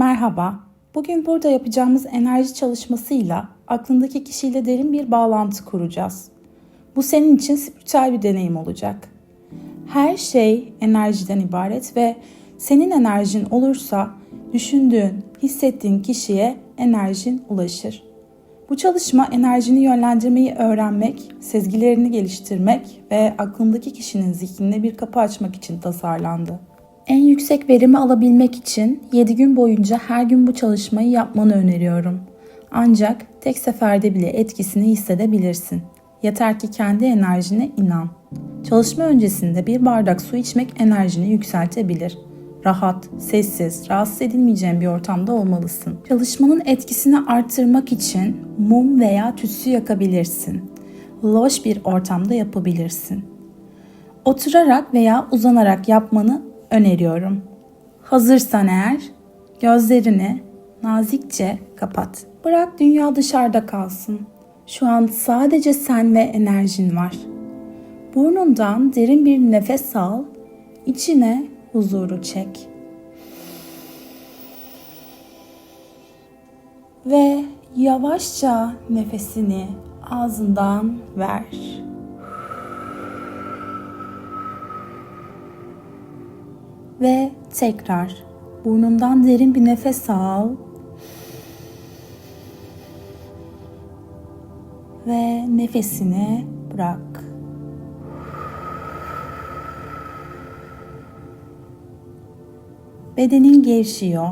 Merhaba. Bugün burada yapacağımız enerji çalışmasıyla aklındaki kişiyle derin bir bağlantı kuracağız. Bu senin için spiritüel bir deneyim olacak. Her şey enerjiden ibaret ve senin enerjin olursa düşündüğün, hissettiğin kişiye enerjin ulaşır. Bu çalışma enerjini yönlendirmeyi öğrenmek, sezgilerini geliştirmek ve aklındaki kişinin zihnine bir kapı açmak için tasarlandı. En yüksek verimi alabilmek için 7 gün boyunca her gün bu çalışmayı yapmanı öneriyorum. Ancak tek seferde bile etkisini hissedebilirsin. Yeter ki kendi enerjine inan. Çalışma öncesinde bir bardak su içmek enerjini yükseltebilir. Rahat, sessiz, rahatsız edilmeyeceğin bir ortamda olmalısın. Çalışmanın etkisini arttırmak için mum veya tütsü yakabilirsin. Loş bir ortamda yapabilirsin. Oturarak veya uzanarak yapmanı öneriyorum. Hazırsan eğer gözlerini nazikçe kapat. Bırak dünya dışarıda kalsın. Şu an sadece sen ve enerjin var. Burnundan derin bir nefes al, içine huzuru çek. Ve yavaşça nefesini ağzından ver. Ve tekrar burnundan derin bir nefes al. Ve nefesini bırak. Bedenin gevşiyor.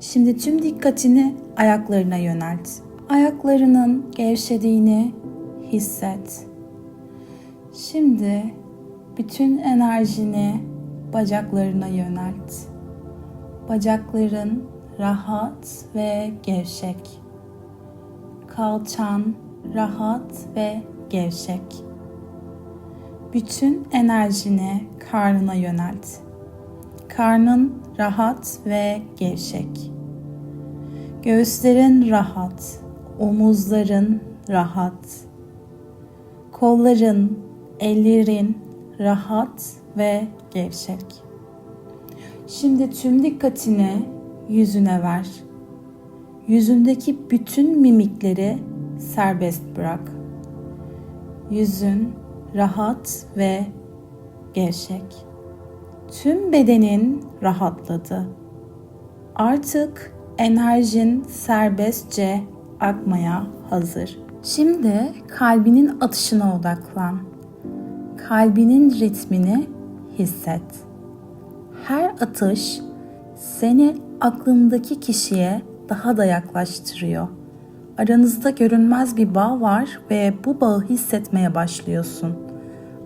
Şimdi tüm dikkatini ayaklarına yönelt. Ayaklarının gevşediğini hisset. Şimdi bütün enerjini bacaklarına yönelt. Bacakların rahat ve gevşek. Kalçan rahat ve gevşek. Bütün enerjini karnına yönelt. Karnın rahat ve gevşek. Göğüslerin rahat, omuzların rahat. Kolların, ellerin rahat ve gevşek. Şimdi tüm dikkatini yüzüne ver. Yüzündeki bütün mimikleri serbest bırak. Yüzün rahat ve gevşek. Tüm bedenin rahatladı. Artık enerjin serbestçe akmaya hazır. Şimdi kalbinin atışına odaklan. Kalbinin ritmini hisset. Her atış seni aklındaki kişiye daha da yaklaştırıyor. Aranızda görünmez bir bağ var ve bu bağı hissetmeye başlıyorsun.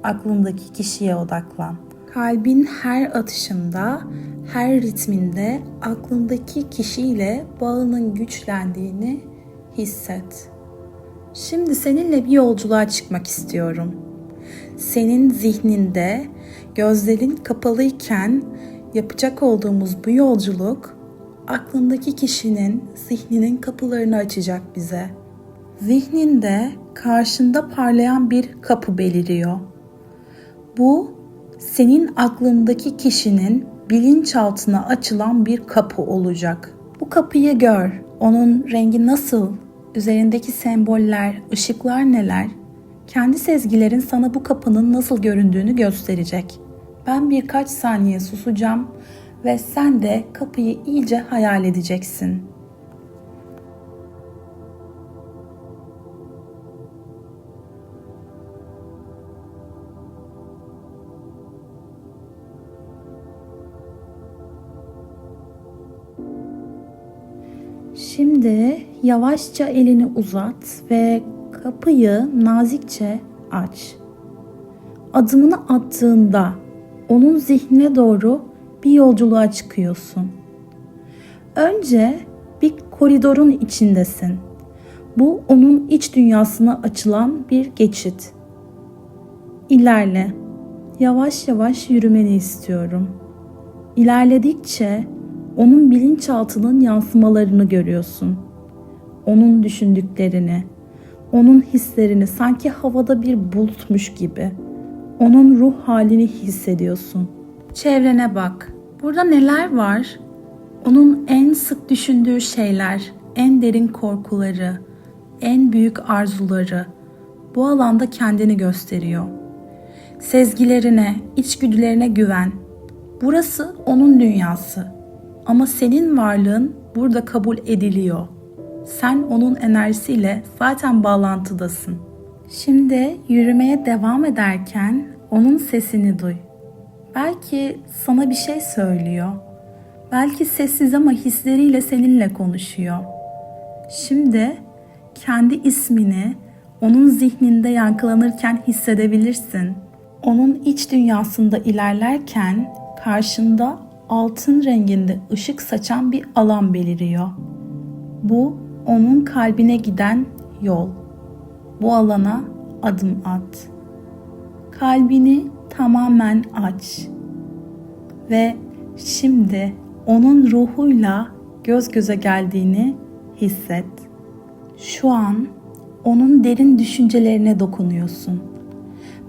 Aklındaki kişiye odaklan. Kalbin her atışında, her ritminde aklındaki kişiyle bağının güçlendiğini hisset. Şimdi seninle bir yolculuğa çıkmak istiyorum. Senin zihninde gözlerin kapalıyken yapacak olduğumuz bu yolculuk aklındaki kişinin zihninin kapılarını açacak bize. Zihninde karşında parlayan bir kapı beliriyor. Bu senin aklındaki kişinin bilinçaltına açılan bir kapı olacak. Bu kapıyı gör. Onun rengi nasıl? Üzerindeki semboller, ışıklar neler? Kendi sezgilerin sana bu kapının nasıl göründüğünü gösterecek. Ben birkaç saniye susacağım ve sen de kapıyı iyice hayal edeceksin. Şimdi yavaşça elini uzat ve kapıyı nazikçe aç. Adımını attığında onun zihnine doğru bir yolculuğa çıkıyorsun. Önce bir koridorun içindesin. Bu onun iç dünyasına açılan bir geçit. İlerle. Yavaş yavaş yürümeni istiyorum. İlerledikçe onun bilinçaltının yansımalarını görüyorsun. Onun düşündüklerini, onun hislerini sanki havada bir bulutmuş gibi. Onun ruh halini hissediyorsun. Çevrene bak. Burada neler var? Onun en sık düşündüğü şeyler, en derin korkuları, en büyük arzuları bu alanda kendini gösteriyor. Sezgilerine, içgüdülerine güven. Burası onun dünyası. Ama senin varlığın burada kabul ediliyor. Sen onun enerjisiyle zaten bağlantıdasın. Şimdi yürümeye devam ederken onun sesini duy. Belki sana bir şey söylüyor. Belki sessiz ama hisleriyle seninle konuşuyor. Şimdi kendi ismini onun zihninde yankılanırken hissedebilirsin. Onun iç dünyasında ilerlerken karşında altın renginde ışık saçan bir alan beliriyor. Bu onun kalbine giden yol. Bu alana adım at. Kalbini tamamen aç. Ve şimdi onun ruhuyla göz göze geldiğini hisset. Şu an onun derin düşüncelerine dokunuyorsun.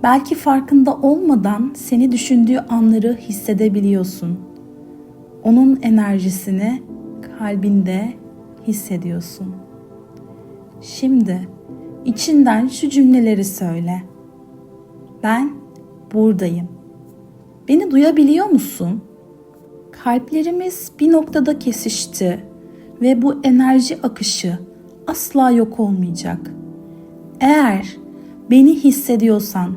Belki farkında olmadan seni düşündüğü anları hissedebiliyorsun. Onun enerjisini kalbinde hissediyorsun. Şimdi içinden şu cümleleri söyle. Ben buradayım. Beni duyabiliyor musun? Kalplerimiz bir noktada kesişti ve bu enerji akışı asla yok olmayacak. Eğer beni hissediyorsan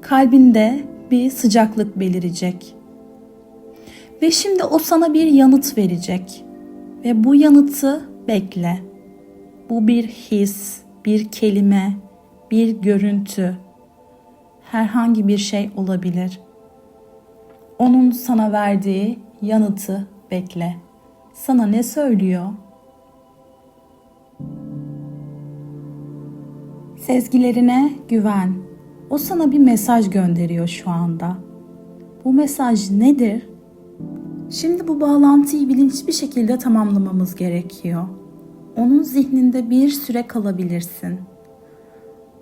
kalbinde bir sıcaklık belirecek. Ve şimdi o sana bir yanıt verecek. Ve bu yanıtı bekle. Bu bir his, bir kelime, bir görüntü. Herhangi bir şey olabilir. Onun sana verdiği yanıtı bekle. Sana ne söylüyor? Sezgilerine güven. O sana bir mesaj gönderiyor şu anda. Bu mesaj nedir? Şimdi bu bağlantıyı bilinçli bir şekilde tamamlamamız gerekiyor. Onun zihninde bir süre kalabilirsin.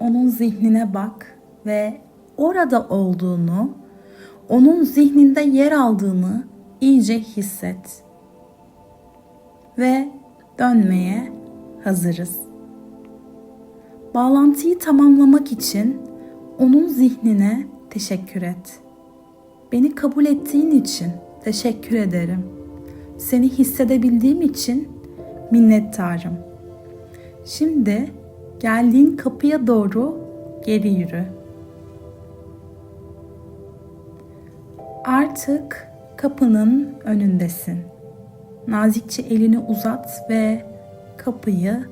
Onun zihnine bak ve orada olduğunu, onun zihninde yer aldığını iyice hisset. Ve dönmeye hazırız. Bağlantıyı tamamlamak için onun zihnine teşekkür et. Beni kabul ettiğin için teşekkür ederim. Seni hissedebildiğim için minnettarım. Şimdi geldiğin kapıya doğru geri yürü. Artık kapının önündesin. Nazikçe elini uzat ve kapıyı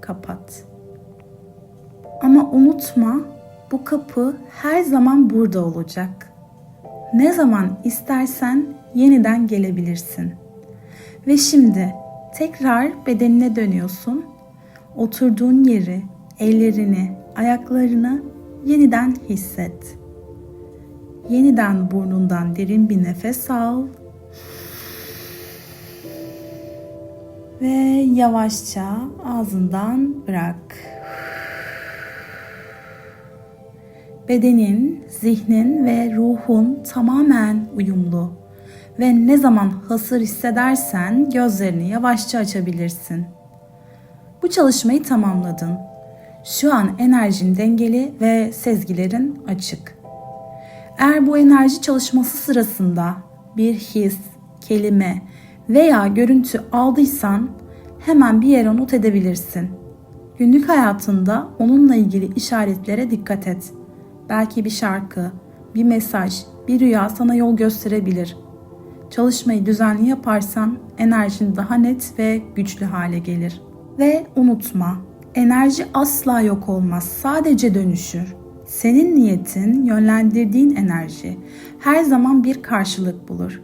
kapat. Ama unutma bu kapı her zaman burada olacak. Ne zaman istersen yeniden gelebilirsin. Ve şimdi tekrar bedenine dönüyorsun. Oturduğun yeri, ellerini, ayaklarını yeniden hisset. Yeniden burnundan derin bir nefes al. Ve yavaşça ağzından bırak. Bedenin, zihnin ve ruhun tamamen uyumlu ve ne zaman hasır hissedersen gözlerini yavaşça açabilirsin. Bu çalışmayı tamamladın. Şu an enerjin dengeli ve sezgilerin açık. Eğer bu enerji çalışması sırasında bir his, kelime veya görüntü aldıysan hemen bir yere not edebilirsin. Günlük hayatında onunla ilgili işaretlere dikkat et. Belki bir şarkı, bir mesaj, bir rüya sana yol gösterebilir. Çalışmayı düzenli yaparsan enerjin daha net ve güçlü hale gelir. Ve unutma, enerji asla yok olmaz, sadece dönüşür. Senin niyetin, yönlendirdiğin enerji her zaman bir karşılık bulur.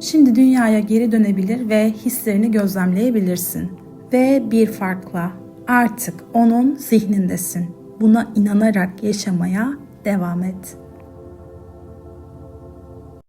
Şimdi dünyaya geri dönebilir ve hislerini gözlemleyebilirsin. Ve bir farkla artık onun zihnindesin. Buna inanarak yaşamaya devam et.